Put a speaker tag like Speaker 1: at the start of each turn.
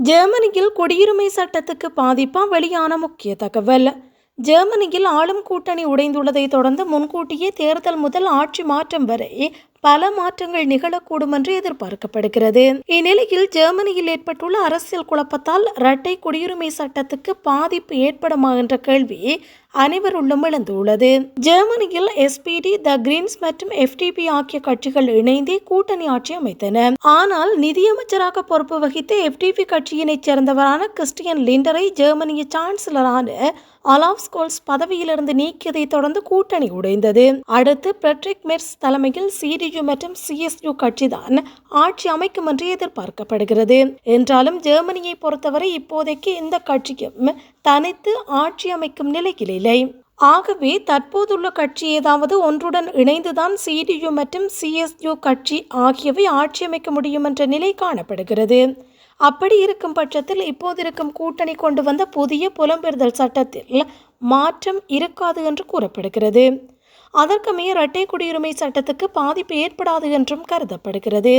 Speaker 1: ஜெர்மனியில் குடியுரிமை சட்டத்துக்கு பாதிப்பாக வெளியான முக்கிய தகவல். ஜெர்மனியில் ஆளும் கூட்டணி உடைந்துள்ளதை தொடர்ந்து முன்கூட்டியே தேர்தல் முதல் ஆட்சி மாற்றம் வரை பல மாற்றங்கள் நிகழக்கூடும் என்று எதிர்பார்க்கப்படுகிறது. இந்நிலையில் ஜெர்மனியில் ஏற்பட்டுள்ள அரசியல் குழப்பத்தால் இரட்டை குடியுரிமை சட்டத்துக்கு பாதிப்பு ஏற்படுமா என்ற கேள்வி அனைவருள்ளும் எழுந்துள்ளது. ஜெர்மனியில் எஸ்பிடி த கிரீன்ஸ் மற்றும் எஃப்டிபி ஆகிய கட்சிகள் இணைந்தே கூட்டணி ஆட்சி அமைத்தன. ஆனால் நிதியமைச்சராக பொறுப்பு வகித்த எஃப்டிபி கட்சியினைச் சேர்ந்தவரான கிறிஸ்டியன் லிண்டரை ஜெர்மனிய சான்சலரான அலாப் ஸ்கோல்ஸ் பதவியிலிருந்து நீக்கியதை தொடர்ந்து கூட்டணி உடைந்தது. அடுத்து பெட்ரிக் மெர்ஸ் தலைமையில் சிடியு மற்றும் சிஎஸ்யு கட்சிதான் ஆட்சி அமைக்கும் என்று எதிர்பார்க்கப்படுகிறது. என்றாலும் ஜெர்மனியை பொறுத்தவரை இப்போதைக்கு இந்த கட்சியும் தனித்து ஆட்சி அமைக்கும் நிலையில் இல்லை. ஆகவே தற்போதுள்ள கட்சி ஏதாவது ஒன்றுடன் இணைந்துதான் சிடியு மற்றும் சிஎஸ்யு கட்சி ஆகியவை ஆட்சி அமைக்க முடியும் என்ற நிலை காணப்படுகிறது. அப்படி இருக்கும் பட்சத்தில் இப்போது இருக்கும் கூட்டணி கொண்டு வந்த புதிய புலம்பெறுதல் சட்டத்தில் மாற்றம் இருக்காது என்று கூறப்படுகிறது. அதற்குமே இரட்டை குடியுரிமை சட்டத்துக்கு பாதிப்பு ஏற்படாது என்றும் கருதப்படுகிறது.